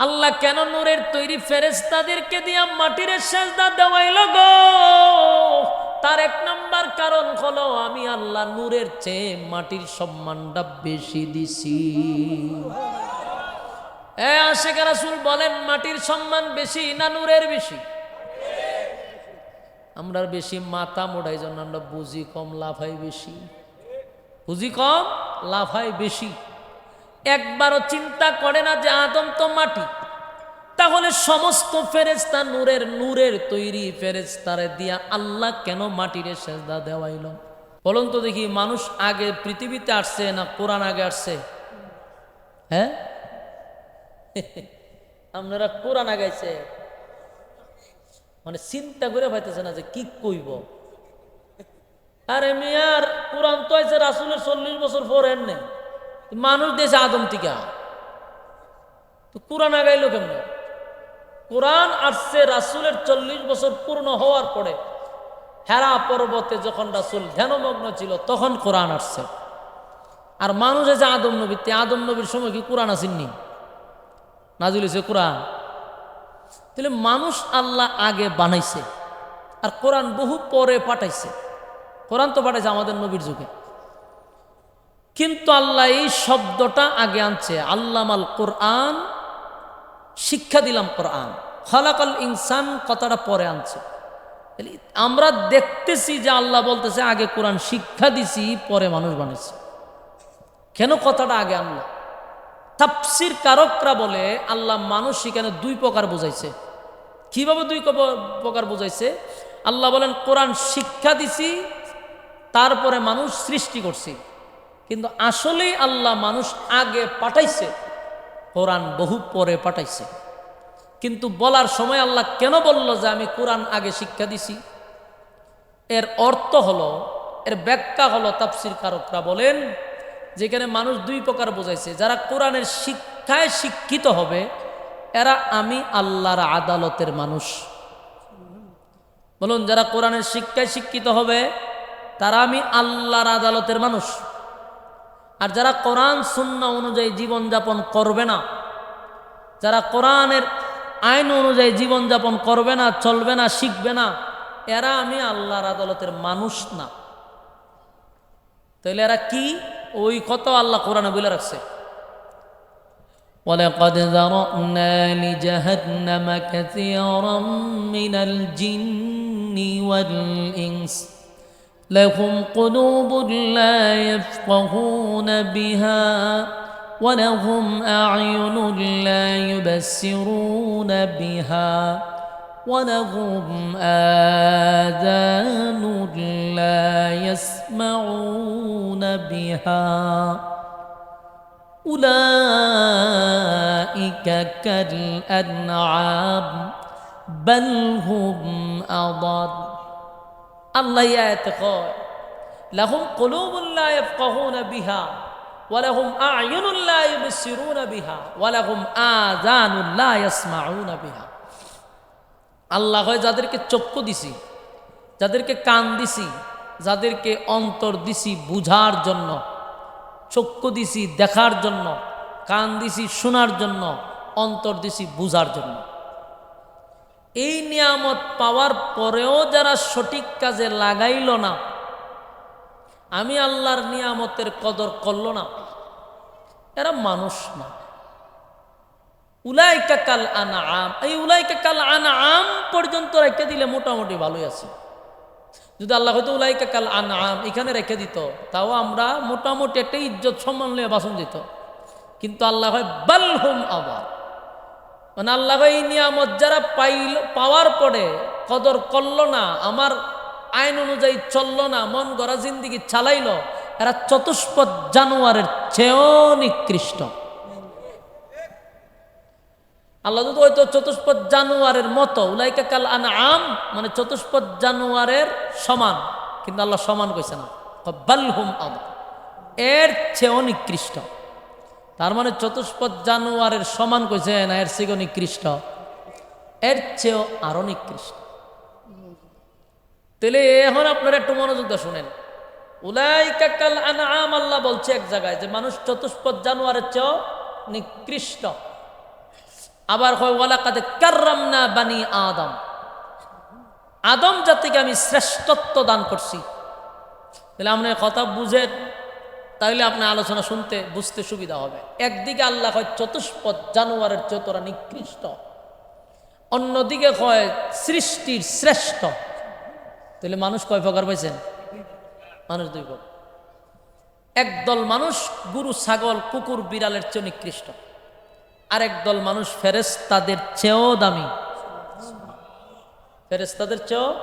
আল্লাহ কেন নূরের তৈরি ফেরেস্তাদেরকে দিয়া মাটির সেজদা দেওয়াইল গো? তার এক নম্বর কারণ হলো আমি আল্লাহ নূরের চেয়ে মাটির সম্মানটা বেশি দিছি। এ বলেন, মাটির সম্মান বেশি না নূরের বেশি? আমরা বেশি মাথা মোড়াই জন্য আমরা বুঝি কম, লাফাই বেশি। বুঝি কম, লাফাই বেশি। একবারও চিন্তা করে না যে আদম তো মাটি। তাহলে সমস্ত ফেরেস্তা নূরের নূরের তৈরি ফেরেস্তারে দিয়া আল্লাহ কেন মাটির সেজদা দেওয়াইল? বলুন তো দেখি, মানুষ আগে পৃথিবীতে আসছে না কোরআন আগে আসছে? হ্যাঁ? আপনারা কোরআন আগাইছে মানে চিন্তা করে পাইতেছে না যে কি কইব? আরে মিয়ার, কোরআন তো আছে রাসুলের চল্লিশ বছর পর এনে মানুষ দেশে আদম টিকা। তো কোরআন আগাইলো কেমন? কোরআন আসছে রাসুলের চল্লিশ বছর পূর্ণ হওয়ার পরে। হেরা পর্বতে যখন রাসুল ধ্যানমগ্ন ছিল, তখন কোরআন আসছে। আর মানুষ আছে আদম নবী, তে আদম নবীর সময় কি কোরআন আসেননি? নাজিল হয়েছে কোরআন। তাহলে মানুষ আল্লাহ আগে বানাইছে, আর কোরআন বহু পরে পাঠাইছে। কোরআন তো পাঠাইছে আমাদের নবীর যুগে। কিন্তু আল্লাহ এই শব্দটা আগে আনছে। আল্লামাল কোরআন, শিক্ষা দিলাম কোরআন। হলাকাল ইনসান কথাটা পরে আনছে। আমরা দেখতেছি যে আল্লাহ বলতেছে, আগে কোরআন শিক্ষা দিছি, পরে মানুষ বানিয়েছে কেন কথাটা আগে আনলো? তাপসির কারকরা বলে, আল্লাহ মানুষ সেখানে দুই প্রকার বুঝাইছে। কীভাবে দুই প্রকার বুঝাইছে? আল্লাহ বলেন, কোরআন শিক্ষা দিছি, তারপরে মানুষ সৃষ্টি করছি। কিন্তু আসলেই আল্লাহ মানুষ আগে পাঠাইছে, কোরআন বহু পরে পাঠাইছে। কিন্তু বলার সময় আল্লাহ কেন বলল যে আমি কোরআন আগে শিক্ষা দিছি? এর অর্থ হলো, এর ব্যাখ্যা হলো তাফসির কারকরা বলেন, যেখানে মানুষ দুই প্রকার বোঝাইছে, যারা কোরআনের শিক্ষায় শিক্ষিত হবে, এরা আমি আল্লাহর আদালতের মানুষ। বলুন, যারা কোরআনের শিক্ষায় শিক্ষিত হবে, তারা আমি আল্লাহর আদালতের মানুষ। আর যারা কোরআন শূন্য অনুযায়ী জীবনযাপন করবে না যারা কোরআনের আইন অনুযায়ী জীবনযাপন করবে না চলবে না শিখবে না এরা আমি আল্লাহর আদালতের মানুষ না তাহলে এরা কি ওই কত আল্লাহ কোরআনে বলে রাখছে ولقد ذرأنا لجهنم كثيرا من الجن والإنس لهم قلوب لا يفقهون بها ولهم أعين لا يبصرون بها ولهم آذان لا يسمعون بها أولئك كالأنعام بل هم أضل আল্লাহ আয়াতে কয়, লাহুম কলুবুল্লাহ ইয়াফকাহুনা বিহা ওয়ালাহুম আয়ুনুল্লাহ ইউবসিরুনা বিহা ওয়ালাহুম আযানুল্লাহ ইয়াসমাউনা বিহা। আল্লাহ হয় যাদেরকে চক্ষু দিছি, যাদেরকে কান দিছি, যাদেরকে অন্তর দিছি বুঝার জন্য, চক্ষু দিছি দেখার জন্য, কান দিছি শোনার জন্য, অন্তর দিছি বুঝার জন্য। এই নিয়ামত পাওয়ার পরেও যারা সঠিক কাজে লাগাইল না, আমি আল্লাহর নিয়ামতের কদর করল না। এরা মানুষ না। উলাইকা কাল আম এই উলাইকা কাল আনা আম পর্যন্ত রেখে দিলে মোটামুটি ভালোই আছে। যদি আল্লাহ হয়তো উলাইকা কাল আনা আম এখানে রেখে দিত, তাও আমরা মোটামুটি একটা ইজ্জত সম্মান নিয়ে বাসন দিত। কিন্তু আল্লাহ হয় বালহুম আবার। মানে আল্লাহ এই নিয়ামত যারা পাইল, পাওয়ার পরে কদর করল না, আমার আইন অনুযায়ী চলল না, মন গড়া জিন্দিগি চালাইল, এরা চতুষ্পদ জানোয়ারের চেয়েও নিকৃষ্ট। আল্লাহ যদি হয়তো চতুষ্পদ জানোয়ারের মতো, উলাইকা কাল আন আম মানে চতুষ্পদ জানোয়ারের সমান, কিন্তু আল্লাহ সমান কইছে না। বালহুম আম এর চেয়েও নিকৃষ্ট। তার মানে চতুষ্পদ জানোয়ারের সমান কইছে না, এর চেয়েও নিকৃষ্ট। এর চেয়েও আরও নিকৃষ্ট। তাহলে এখন আপনারা একটু মনোযোগ দিয়ে শুনেন। উলাইকা কাল আনআম আল্লাহ বলছে এক জায়গায় যে মানুষ চতুষ্পদ জানুয়ারের চেয়েও নিকৃষ্ট। আবার কয় ওয়ালা কাদে কার্রাম না বানি আদম। আদম জাতিকে আমি শ্রেষ্ঠত্ব দান করছি। তাহলে আপনি কথা বুঝেন। তাহলে আপনার আলোচনা শুনতে, বুঝতে সুবিধা হবে। একদিকে আল্লাহ হয় চতুষ্পদ জানোয়ারের চতরা নিকৃষ্ট। অন্যদিকে কয়, সৃষ্টির শ্রেষ্ঠ। তাহলে মানুষ কয় প্রকার পাইছেন? মানুষ দুই প্রকার। একদল মানুষ গুরু, ছাগল, কুকুর, বিড়ালের চেয়ে নিকৃষ্ট। আরেক দল মানুষ ফেরেস্তাদের চেয়েও দামি। ফেরেস তাদের চেয়েও?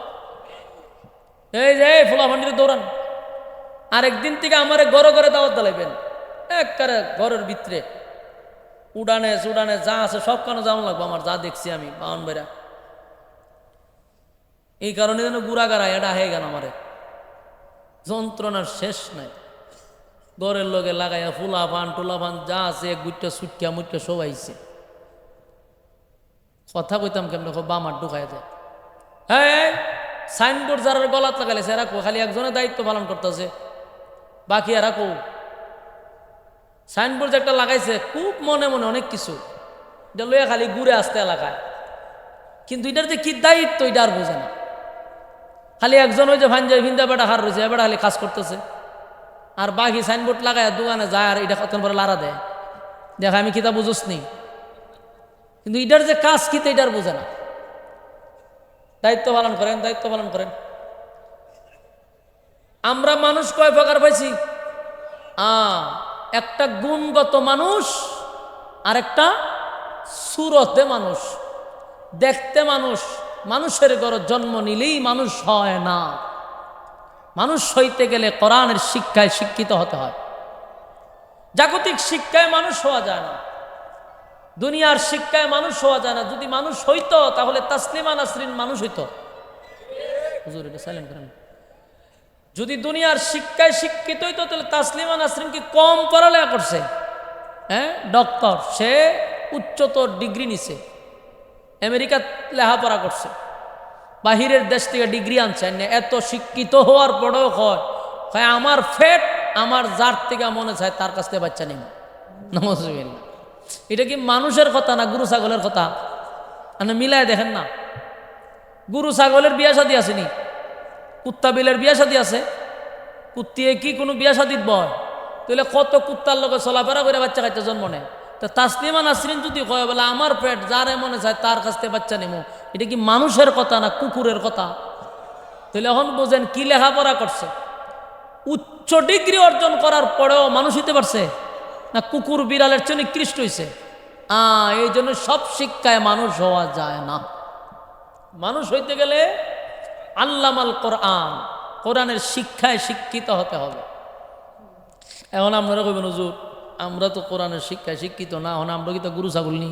এই যে ফুলা ভান্ডির দৌড়ান। আরেকদিন থেকে আমারে ঘরে ঘরে দাওয়াত দালাইবেন একবারে ঘরের ভিতরে উড়ানে চুড়ানে যা আছে সব কেন যাওয়া লাগবো, আমার যা দেখছি আমি, বাহন বেড়া এই কারণে যেন গুড়াগাড়া এটা হয়ে গেল আমারে। যন্ত্রণার শেষ নাই। ঘরের লগে লাগাইয়া ফুলা ফান টুলা ফান যা আছে গুটটা সুটকিয়া মুটটা সবাইছে কথা কইতাম কেমন বামার ঢুকাই যায় হ্যাঁ সাইনবোর্ড যারা গলাত লাগাইছে এরা খালি একজনের দায়িত্ব পালন করতেছে। বাকি এরা কো সাইনবোর্ড একটা লাগাইছে, খুব মনে মনে অনেক কিছু। এটা লইয়া খালি ঘুরে আসতে এলাকায়। কিন্তু এটার যে কি দায়িত্ব, এটা আর বোঝে না। খালি একজন ওই যে ভাঞ্জাই ভিন্দা বেটা হার রয়েছে এবার খালি কাজ করতেছে। আর বাকি সাইনবোর্ড লাগায় দোকানে যায় আর এটা কত পরে লারা দেয়। দেখা, আমি কিতা বুঝোস নি কিন্তু এটার যে কাজ কিতে এটার বোঝে না। দায়িত্ব পালন করেন, দায়িত্ব পালন করেন। আমরা মানুষ কয় প্রকার পাইছি? আ, একটা গুণগত মানুষ আর একটা সুরতে মানুষ। দেখতে মানুষ, মানুষের ঘরে জন্ম নিলেই মানুষ হয় না। মানুষ হইতে গেলে কোরআনের শিক্ষায় শিক্ষিত হতে হয়। জাগতিক শিক্ষায় মানুষ হওয়া যায় না। দুনিয়ার শিক্ষায় মানুষ হওয়া যায় না। যদি মানুষ হইতো, তাহলে তাসলিমা নাসরিন মানুষ হইতো। হুজুর, এটা সাইলেন্ট করেন। যদি দুনিয়ার শিক্ষায় শিক্ষিতই তো তাহলে তাসলিমা নাসরিন কি কম পড়ালেখা করছে। হ্যাঁ? ডক্টর, সে উচ্চতর ডিগ্রি নিছে। আমেরিকা লেখাপড়া করছে। বাহিরের দেশ থেকে ডিগ্রি আনছে। না এত শিক্ষিত হওয়ার পরেও হয় হয় আমার ফেট, আমার যার থেকে মনে চায় তার কাছ থেকে বাচ্চা নেই। নমস্কার এটা কি মানুষের কথা না গুরু ছাগলের কথা? মানে মিলায় দেখেন না। গুরু ছাগলের বিয়া শাদি আসেনি। কুত্তা বিলের বিয়া শাদি আছে। কুত্তিয়ে কি কোনো বিয়া শাদিত বয়? তাহলে কত কুত্তার লোকে চলাফেরা করে বাচ্চা খাইতে জন্ম নেয়? তা তাসলিমা নাসরিন যদি কয়, বলে আমার পেট যারে মনে চায় তার কাছ থেকে বাচ্চা নেব এটা কি মানুষের কথা না কুকুরের কথা? তাহলে এখন বোঝেন কি লেখাপড়া করছে? উচ্চ ডিগ্রি অর্জন করার পরেও মানুষ হইতে পারছে? না কুকুর বিড়ালের চেয়ে নিকৃষ্ট হয়েছে আ এই জন্য সব শিক্ষায় মানুষ হওয়া যায় না। মানুষ হইতে গেলে আল্লামাল কোরআন। কোরআনের শিক্ষায় শিক্ষিত হতে হবে। এখন আপনারা কইবেন, হুজুর, আমরা তো কোরআনের শিক্ষায় শিক্ষিত না, এখন আমরা কি তো গুরু ছাগল নি?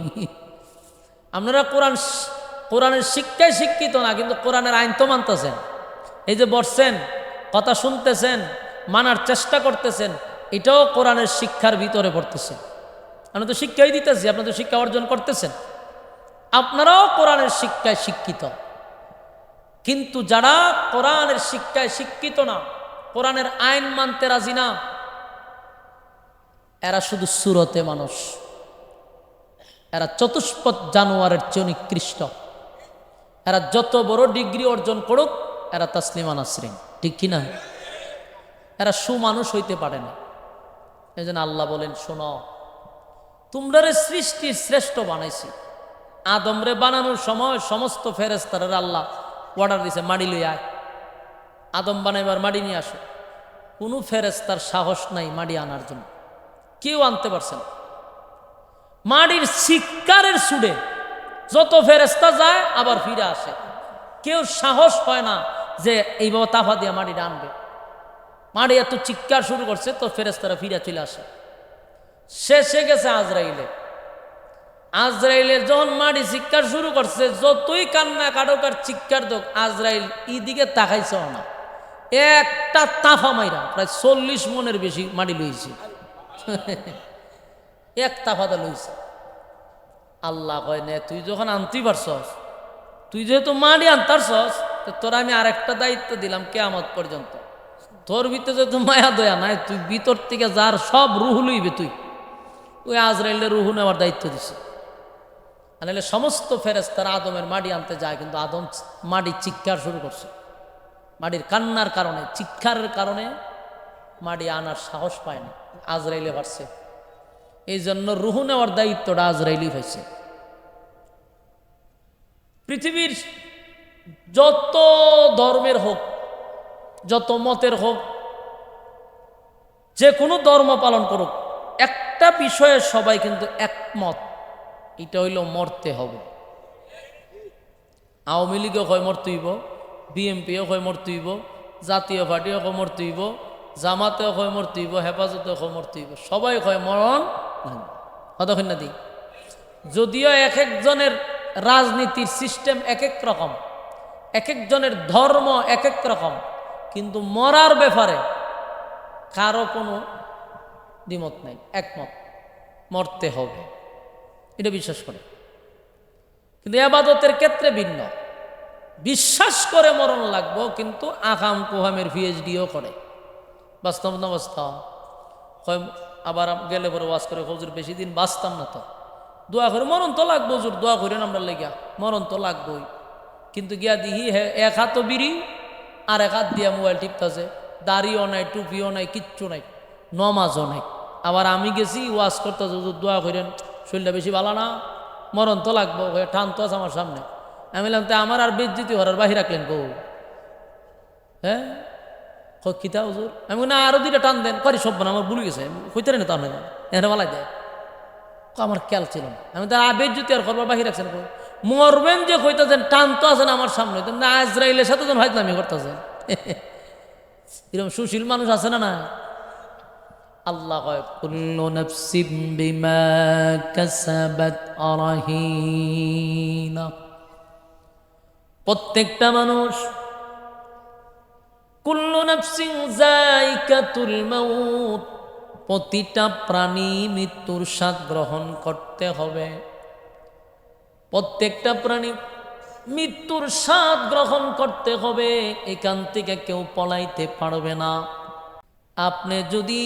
আপনারা কোরআন কোরআনের শিক্ষায় শিক্ষিত না, কিন্তু কোরআনের আইন তো মানতেছেন। এই যে বসছেন, কথা শুনতেছেন, মানার চেষ্টা করতেছেন, এটাও কোরআনের শিক্ষার ভিতরে পড়তেছে। আমরা তো শিক্ষাই দিতেছি আপনারা তো শিক্ষা অর্জন করতেছেন। আপনারাও কোরআনের শিক্ষায় শিক্ষিত। কিন্তু যারা কোরআনের শিক্ষায় শিক্ষিত না, কোরআনের আইন মানতে রাজি না, এরা শুধু সুরতে মানুষ। এরা চতুষ্পদ জানোয়ারের চেয়ে নিকৃষ্ট। এরা যত বড় ডিগ্রি অর্জন করুক, এরা তাসলিমা নাসরিন। ঠিক কিনা এরা সুমানুষ হইতে পারে না। এই জন্য আল্লাহ বলেন, শোনো, তোমরা সৃষ্টির শ্রেষ্ঠ বানাইছি। আদমরে বানানোর সময় সমস্ত ফেরেস্তারের আল্লাহ অর্ডার দিছে, মাড়ি লই আয়। আদম বানাইবার মাড়ি নিয়ে আসো। কোনো ফেরেস্তার সাহস নাই মাড়ি আনার জন্য। কেউ আনতে পারছে না। মাড়ির শিকারের সুডে যত ফেরেস্তা যায়, আবার ফিরে আসে। কেউ সাহস হয় না যে এইভাবে তাফা দিয়ে মাটিটা আনবে। মাড়ি এত চিৎকার শুরু করছে, তো ফেরেস্তারা ফিরে চলে আসে। শেষে গেছে আজরাইলে। আজরাইলের যখন মাটি চিৎকার শুরু করছে, যতই কান্না কাটক আর চিৎকার দোক, আজরাইল ইদিকে তাকাইছে না। একটা তাফা মাইরা, প্রায় চল্লিশ মনের বেশি মাটি লইছে। এক তাফাতে লইছে। আল্লাহ কয়, নে, তুই যখন আনতেই পারছস, তুই যেহেতু মাটি আনতারছস, তো তোর আমি আরেকটা দায়িত্ব দিলাম কেয়ামত পর্যন্ত। তোর ভিতরে যেহেতু মায়া দয়া নাই, তুই ভিতর থেকে যার সব রুহু লইবে তুই। ওই আজরাইলের রুহু নেওয়ার দায়িত্ব দিছে। নাহলে সমস্ত ফেরেস্তারা আদমের মাটি আনতে যায়, কিন্তু আদম মাটি চিৎকার শুরু করছে। মাটির কান্নার কারণে, চিৎকারের কারণে মাটি আনার সাহস পায় না, আজরাইলে পারছে এই জন্য রুহু নেওয়ার দায়িত্বটা আজরাইলি হয়েছে। পৃথিবীর যত ধর্মের হোক, যত মতের হোক, যে কোনো ধর্ম পালন করুক, একটা বিষয়ে সবাই কিন্তু একমত। এটা হইল মরতে হবে। আওয়ামী লীগও হয় মরতেইব বিএমপিও হয় মরতেইব জাতীয় পার্টিও হয় মরতেইব জামাতেও হয় মরতেইব হেফাজতেও হয় মরতেইব সবাই হয় মরণ কতক্ষণ না দি? যদিও এক একজনের রাজনীতির সিস্টেম এক এক রকম, এক একজনের ধর্ম এক এক রকম, কিন্তু মরার ব্যাপারে কারও কোনো দ্বিমত নাই, একমত। মরতে হবে। এটা বিশ্বাস করে। কিন্তু আবাদতের ক্ষেত্রে ভিন্ন। বিশ্বাস করে মরণ লাগবো, কিন্তু আকাম কুহামের পিএইচডিও করে। বাস্তব না বাস্তব? আবার গেলে পরে ওয়াজ করে, হজুর, বেশি দিন বাঁচতাম না তো। দোয়া করে, মরণ তো লাগবো, হুজুর, দোয়া করেন আমরা লেগা। মরণ তো লাগবোই। কিন্তু গিয়া দিহি হে, এক হাতও বিড়ি, আর এক হাত দিয়া মোবাইল টিপতেছে। দাড়িও নাই, টুপিও নাই, কিচ্ছু নাই, নমাজও নাই। আবার আমি গেছি, ওয়াজ হুজুর, দোয়া করেন শরীরটা বেশি ভালো না, মরণ তো লাগবো হয়ে টান তো আছে আমার সামনে। আমি বললাম, তা আমার আর বেজ্জিতি হরার বাহির রাখলেন কৌ? হ্যাঁ? কিতা হুজুর? আমি না, আরও দুইটা টান দেন করি সব না আমার ভুলে গেছে হইতে না টান এখানে বলাই দেয়। আমার খেয়াল ছিল না। আমি তার আবেগ যদি আর করবার বাহির রাখছেন মরবেন যে কইতাছেন, টান তো আছেন আমার সামনে তো না, আজরাইলের সাথে যেন আমি করতেছেন। এরকম সুশীল মানুষ আছে না না আল্লাহ কয় কুল্লু নাফসিম বিমা কাসাবাত আরাহিনা। প্রত্যেকটা মানুষ কুল্লু নাফসিন যায়কাতুল মাউত, প্রতিটা প্রাণী মৃত্যুর স্বাদ গ্রহণ করতে হবে। প্রত্যেকটা প্রাণী মৃত্যুর স্বাদ গ্রহণ করতে হবে, এখান থেকে কেউ পলাইতে পারবে না। আপনি যদি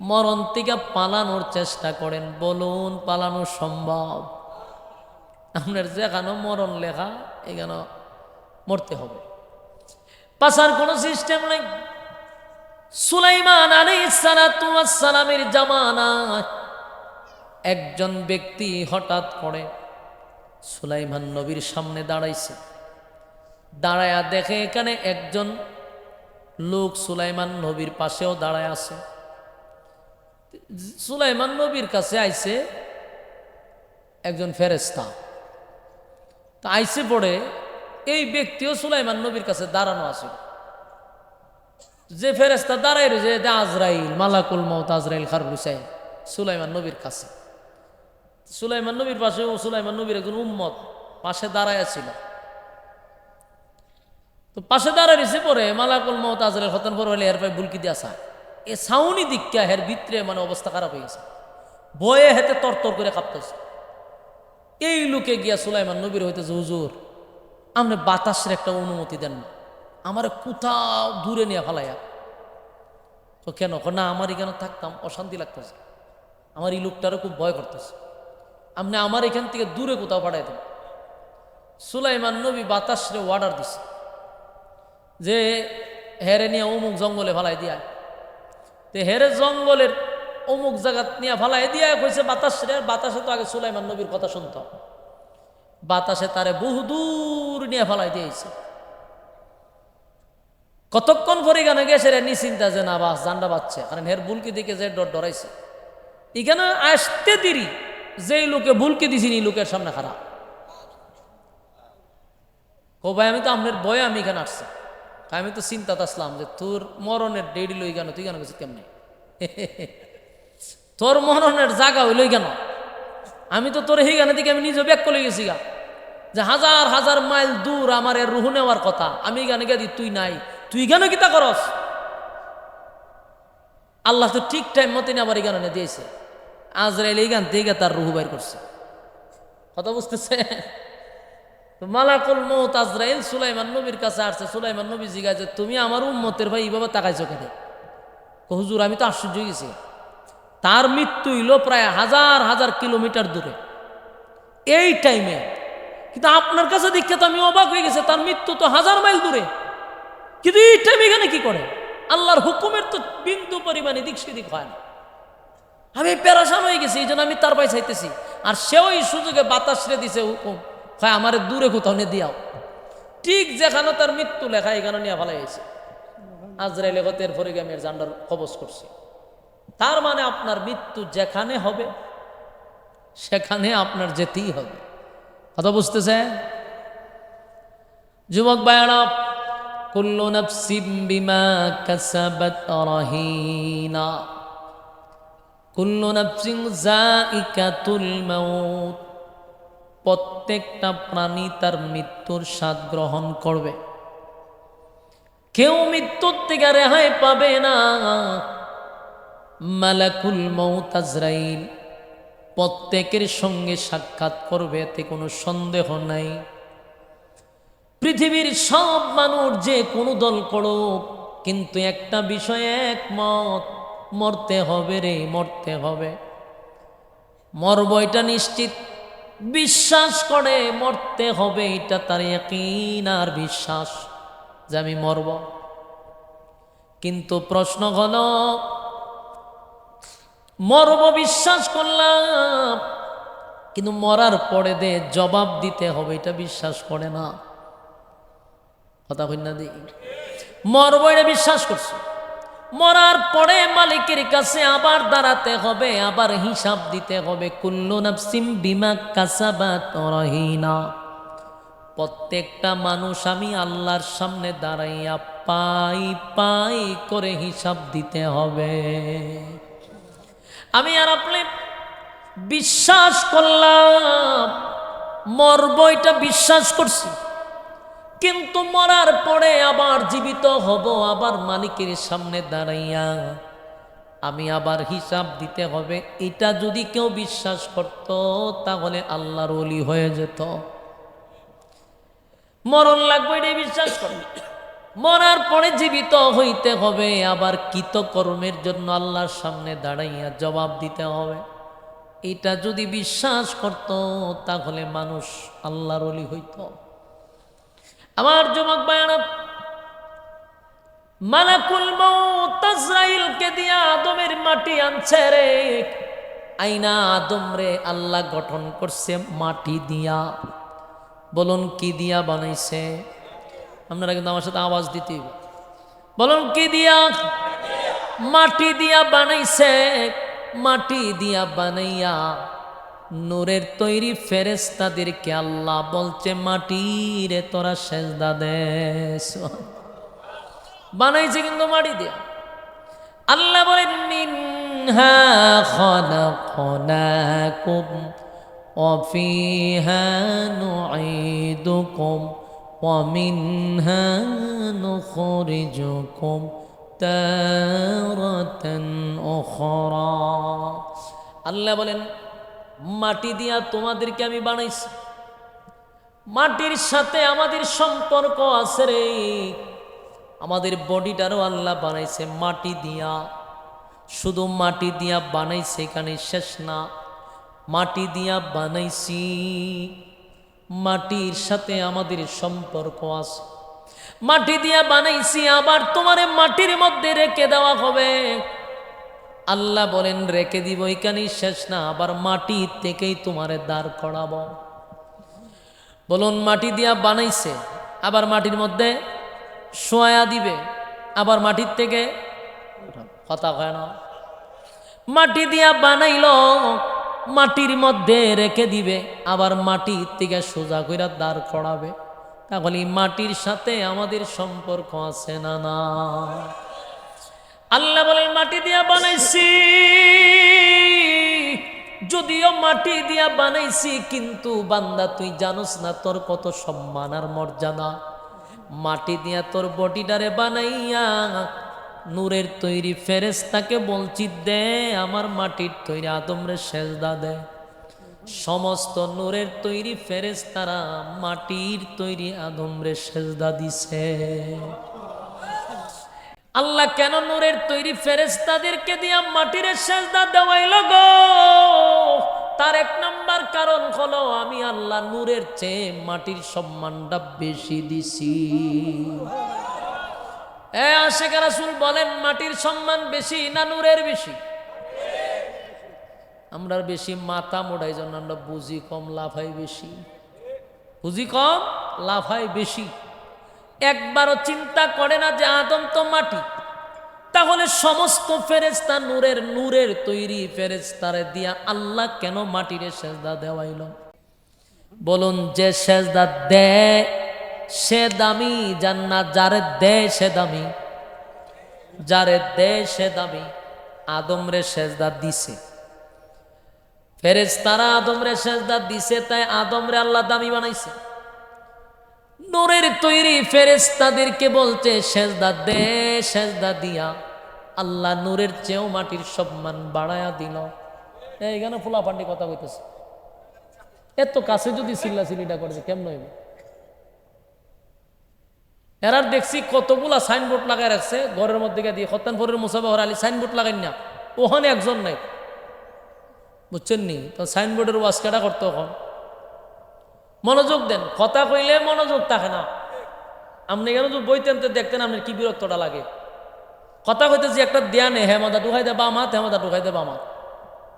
মরণ থেকে পালানোর চেষ্টা করেন, বলুন পালানো সম্ভব। আপনার যেখানে মরণ লেখা, এখানে মরতে হবে। পাশার কোনো সিস্টেম নেই। সুলাইমান আলী সালামের জামানা একজন ব্যক্তি হঠাৎ করে সুলাইমান নবীর সামনে দাঁড়াইছে। দাঁড়ায়া দেখে এখানে একজন লোক সুলাইমান নবীর পাশেও দাঁড়ায় আছে। সুলাইমান নবীর কাছে আইছে একজন ফেরেস্তা তা আইসে পড়ে এই ব্যক্তিও সুলাইমান নবীর কাছে দাঁড়ানো আছে। যে ফেরেস্তা দাঁড়াই রয়েছে, এটা আজরাইল, মালাকুল মত আজরাইল খার হুসাইন, সুলাইমান নবীর কাছে। সুলাইমান নবীর পাশে ও সুলাইমান নবীর একজন উম্মত পাশে দাঁড়ায় ছিল তো পাশে দাঁড়ায় রয়েছে পরে মালাকুল মত আজরাইল হতন পর হলে এর পায়ে বুলকি দিয়ে আসা এ সাউনি দিক্কা হের ভিতরে মানে অবস্থা খারাপ হয়ে গেছে। বয়ে হেতে তরতর করে কাঁপতেছে। এই লোকে গিয়া সুলাইমান নবীর হইতেছে হুজুর, আপনি বাতাসের একটা অনুমতি দেন না। আমার কোথাও দূরে নিয়ে ফেলাইয়া তো কেন? না, আমার এখানে থাকতাম, অশান্তি লাগতেছে। আমার এই লোকটারও খুব ভয় করতেছে। আপনি আমার এখান থেকে দূরে কোথাও পাঠাই দেন। সুলাইমান নবী বাতাসরে অর্ডার দিছে। যে হেরে নিয়ে অমুক জঙ্গলে ফালাই দিয়া। তে হেরে জঙ্গলের অমুক জায়গাত নিয়ে ফালাই দিয়া কইছে, বাতাস বাতাসে তো আগে সুলাইমান নবীর কথা শুনতো। বাতাসে তারে বহুদূর নিয়ে ফালাই দিয়েছে। কতক্ষণ পরে এখানে গেছে রে, নিশ্চিন্তা যে না, বাস, জান্ডা বাচ্ছে কারণ হের বুলকি দিকে যে ডর ডরাইছে। এখানে আসতে দেরি, যেই লোকে বুলকি দিছি, এই লোকের সামনে খারাপ। ও ভাই, আমি তো আপনার বয়ে আমি এখানে আসছি। আমি তো চিন্তাতে আসলাম যে তোর মরণের ডেডি লই কেন? তুই কেন গেছিস কেমনে? তোর মরণের জায়গা হইল কেন? আমি তো তোর হিগানে দিকে আমি নিজে ব্যাক করে গেছি গা। যে হাজার হাজার মাইল দূর আমার এর রুহু নেওয়ার কথা। আমি গানে গেছি তুই নাই, তুই কেন কিতা করস? আল্লাহ তো ঠিক টাইম মতন আবার এখানে এনে দিয়েছে। আজরাইল এই গান থেকে তার রুহু বাইর করছে। কথা বুঝতেছে মালাকুল মৌত আজরাইল সুলাইমান নবীর কাছে আসছে। সুলাইমান নবী যে তুমি আমার উম্মতের ভাই, এইভাবে তাকাইছো কেন? কো, হুজুর, আমি তো আশ্চর্য গেছি তার মৃত্যু হইল প্রায় হাজার হাজার কিলোমিটার দূরে। এই টাইমে কিন্তু আপনার কাছে দেখে তো আমি অবাক হয়ে গেছে, তার মৃত্যু তো হাজার মাইল দূরে। কিন্তু এই টাইম এখানে কি করে? আল্লাহর হুকুমের তো বিন্দু পরিমাণে দিক সেদিক হয় না। আমি প্যারাসান হয়ে গেছি এই জন্য আমি তার পায়ে চাইতেছি। আর সেও এই সুযোগে বাতাস রে দিছে হুকুম। হয় আমার দূরে কোথাও নিয়ে দিয়াও। ঠিক যেখানে তার মৃত্যু লেখা, এখানে নিয়ে ভালো হয়েছে আজরাইলে গতের পরে আমি জান্ডার কবজ করছি। তার মানে আপনার মৃত্যু যেখানে হবে, সেখানে আপনার যেতেই হবে। কথা বুঝতেছে যুবক বায়ারা কুল্লু নাফসিম বিমা কাসাবাত রাহিনা। কুল্লু নাফসিন যায়িকাতুল মাউত। প্রত্যেকটা প্রাণী তার মৃত্যুর স্বাদ গ্রহণ করবে। কেউ মৃত্যুর থেকে রেহাই পাবে না। মালাকুল মৌত আজরাইল, প্রত্যেকের সঙ্গে সাক্ষাৎ করবে, এতে কোনো সন্দেহ নাই। পৃথিবীর সব মানুষ যে কোনো দল করুক, কিন্তু একটা বিষয়ে একমত, মরতে হবে রে, মরতে হবে। মরব এটা নিশ্চিত বিশ্বাস করে মরতে হবে, এটা তার একই আর বিশ্বাস যে আমি মরব। কিন্তু প্রশ্ন হল, মরব বিশ্বাস করলাম, কিন্তু মরার পরে দে জবাব দিতে হবে, এটা বিশ্বাস করে না। কথা কন্যা দিই মরব এটা বিশ্বাস করছে। মরার পরে মালিকের কাছে আবার দাঁড়াতে হবে, আবার হিসাব দিতে হবে। কুল্লু নাফসিম বিমা কাসাবাত রহিনা। প্রত্যেকটা মানুষ আমি আল্লাহর সামনে দাঁড়াইয়া পাই পাই করে হিসাব দিতে হবে। আমি আর আপনি বিশ্বাস করলাম, মরব এটা বিশ্বাস করছি। কিন্তু মরার পরে আবার জীবিত হব, আবার মালিকের সামনে দাঁড়াইয়া। আমি আবার হিসাব দিতে হবে, এটা যদি কেউ বিশ্বাস করত, তাহলে আল্লাহর অলি হয়ে যেত। মরণ লাগবে, এটাই বিশ্বাস করবে। মরার পরে জীবিত হইতে হবে, আবার কৃতকর্মের জন্য আল্লাহর সামনে দাঁড়াইয়া জবাব দিতে হবে। এটা যদি বিশ্বাস করত, তাহলে মানুষ আল্লাহর অলি হইত। আমার যুবক বায়ানা মালাকুল মৌত আজরাইলকে দিয়া আদমের মাটি আনছে রে। আইনা আদম রে আল্লাহ গঠন করছে মাটি দিয়া। বলুন কি দিয়া বানাইছে? আপনারা কিন্তু আমার সাথে আওয়াজ দিতে বলুন কি দিয়া? মাটি দিয়া বানাইছে, মাটি দিয়া বানাইয়া নূরের তৈরি ফেরেস্তাদেরকে আল্লাহ বলছে মাটিরে তোরা সেজদা দেশ বানাইছে কিন্তু মাটি দিয়া আল্লাহ বলেন মিনহা খলাকনাকুম وفيها نعيدكم ومنها نخرجكم تارة أخرى আল্লাহ বলেন মাটি দিয়া তোমাদেরকে আমি বানাইছি। মাটির সাথে আমাদের সম্পর্ক আছে রে। আমাদের বডিটারও আল্লাহ বানাইছে মাটি দিয়া। শুধু মাটি দিয়া বানাইছে এখানে শেষ না। মাটি দিয়া বানাইছি। মাটির সাথে আমাদের সম্পর্ক আছে। মাটি দিয়া বানাইছি, আবার তোমারে মাটির মধ্যে রেখে দেওয়া হবে। আল্লাহ বলেন, রেখে দিব এখানেই শেষ না, আবার মাটি থেকেই তোমারে দাঁড় করাবো। বলুন, মাটি দিয়া বানাইছে, আবার মাটির মধ্যে সোয়া দিবে, আবার মাটির থেকে কথা হয় না। মাটি দিয়া বানাইল, মাটির মধ্যে রেখে দিবে, আবার মাটির থেকে সোজা কইরা দাঁড় করাবে। তাহলে মাটির সাথে আমাদের সম্পর্ক আছে না না? আল্লাহ বলেন, মাটি দিয়া বানাইছি। যদিও মাটি দিয়া বানাইছি, কিন্তু বান্দা, তুই জানোস না তোর কত সম্মান আর মর্যাদা? মাটি দিয়া তোর বডিটারে বানাইয়া নূরের তৈরি ফেরেস্তাকে বলছি, দে আমার মাটির তৈরি আদমরে সেজদা দে। সমস্ত নূরের তৈরি ফেরেস্তারা মাটির তৈরি আদমরে সেজদা দিছে। আল্লাহ কেন নূরের তৈরি ফেরেস্তাদেরকে দিয়া মাটির সেজদা দেওয়াইল গো? তার এক নম্বর কারণ হলো আমি আল্লাহ নূরের চেয়ে মাটির সম্মানটা বেশি দিছি। এ বলেন, মাটির সম্মান বেশি না নূরের বেশি? আমরা বেশি মাথা মোড়াই জন্য আমরা বুঝি কম, লাফাই বেশি। বুঝি কম, লাফাই বেশি। একবারও চিন্তা করে না যে আদম তো মাটি। তাহলে সমস্ত ফেরেস্তা নূরের নূরের তৈরি ফেরেস্তারে দিয়া আল্লাহ কেন মাটিরে সেজদা দেওয়াইল? বলুন, যে সেজদা দেয়, সে দামি। জান্নাত যারে দেয়, সে দামি। যারে দেয়, সে দামি। আদমরে সেজদা দিছে। ফেরেস্তারা আদমরে সেজদা দিছে, তাই আদমরে আল্লাহ দামি বানাইছে। নূরের তৈরি ফেরেস্তাদেরকে বলছে সেজদা দে, সেজদা দিয়া। আল্লাহ নূরের চেয়েও মাটির সম্মান বাড়ায়া দিল। এইখানে ফুলাফান্ডি কথা কইতেছে। এত কাছে যদি চিল্লা চিল্লিটা করেছে কেমন হইবে? এরার দেখছি কতগুলা সাইনবোর্ড লাগাই রাখছে, ঘরের মধ্যে গিয়ে দিয়ে, খত্তানপুরের মুসাফর আলী সাইনবোর্ড লাগাই না। ওখানে একজন নাই। বুঝছেন নি? তো সাইনবোর্ডের ওয়াজ কেটা করতো এখন? মনোযোগ দেন। কথা কইলে মনোযোগ থাকে না। আপনি কেন যে বইতেন দেখতেন আপনার কি বিরক্তটা লাগে। কথা কইতেছি একটা দেয়ানে হেমাদা ঢুকাই দেবা মাত হেমাদা ঢুকাই দেবা বা মাত।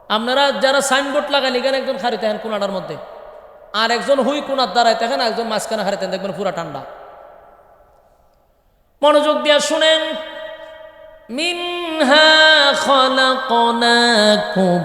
আপনারা যারা সাইনবোর্ড লাগান কেন একজন খারিতে হেন কোনাটার মধ্যে। আর একজন হুই কোনার দ্বারাই দেখেন একজন মাঝখানে হারিতেন দেখবেন পুরা ঠান্ডা। মনোযোগ দিয়া শুনেন, মিনহা খলাকনাকুম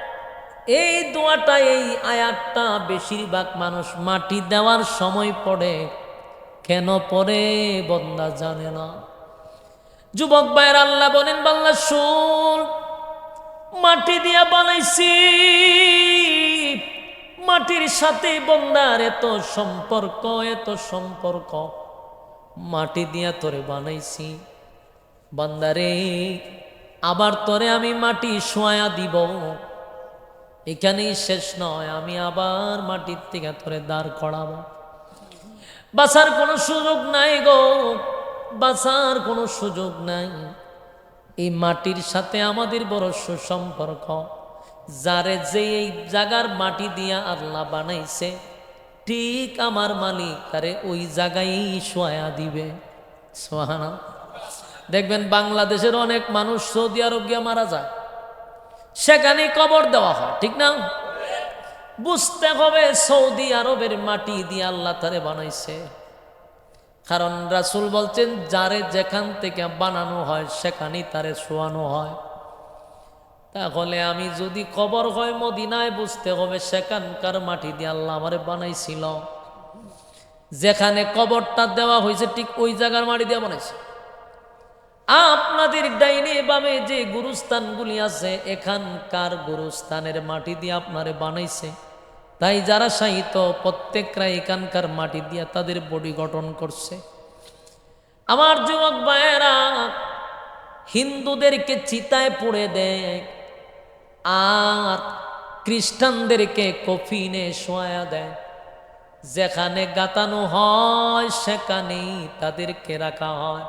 এই দোয়াটা, এই আয়াতটা বেশিরভাগ মানুষ মাটি দেওয়ার সময় পড়ে। কেন পড়ে বন্দা জানে না। যুবক ভাইয়ের আল্লাহ বলেন বাল্লা শুন, মাটি দিয়া বানাইছি। মাটির সাথে বন্দার এত সম্পর্ক এত সম্পর্ক। মাটি দিয়া তোরে বানাইছি। বান্দারে আবার তোরে আমি মাটি শোয়া দিব। এখানেই শেষ নয়, আমি আবার মাটির থেকে তোরে দাঁড় করাবো। বাসার কোনো সুযোগ নাই গো বাসার কোনো সুযোগ নাই। এই মাটির সাথে আমাদের বড় সুসম্পর্ক, যারে যে এই জায়গার মাটি দিয়া আল্লাহ বানাইছে, ঠিক আমার মালিক, তারে ওই জায়গায় শোয়া দিবে। সোহানা দেখবেন বাংলাদেশের অনেক মানুষ সৌদি আরব গিয়া মারা যায়। সেখানে কবর দেওয়া হয়, ঠিক না? বুঝতে হবে সৌদি আরবের মাটি দিয়ে আল্লাহ তারে বানাইছে। কারণ রাসুল বলছেন, যারে যেখান থেকে বানানো হয়, সেখানেই তারে শোয়ানো হয়। তাহলে আমি যদি কবর হয় মদিনায়, বুঝতে হবে সেখানকার মাটি দিয়ে আল্লাহ আমারে বানাইছিল। যেখানে কবরটা দেওয়া হয়েছে, ঠিক ওই জায়গার মাটি দিয়ে বানাইছে। আপনাদের ডাইনে বামে যে গুরুস্থানগুলি আছে, এখানকার গুরুস্থানের মাটি দিয়ে আপনারে বানাইছে। তাই যারা সাহিত্য, প্রত্যেকরা এখানকার মাটি দিয়ে তাদের বডি গঠন করছে। আমার যুবক ভাইয়েরা, হিন্দুদেরকে চিতায় পুড়ে দেয় আর খ্রিস্টানদেরকে কফিনে শোয়া দেয়। যেখানে গাতানো হয়, সেখানেই তাদেরকে রাখা হয়।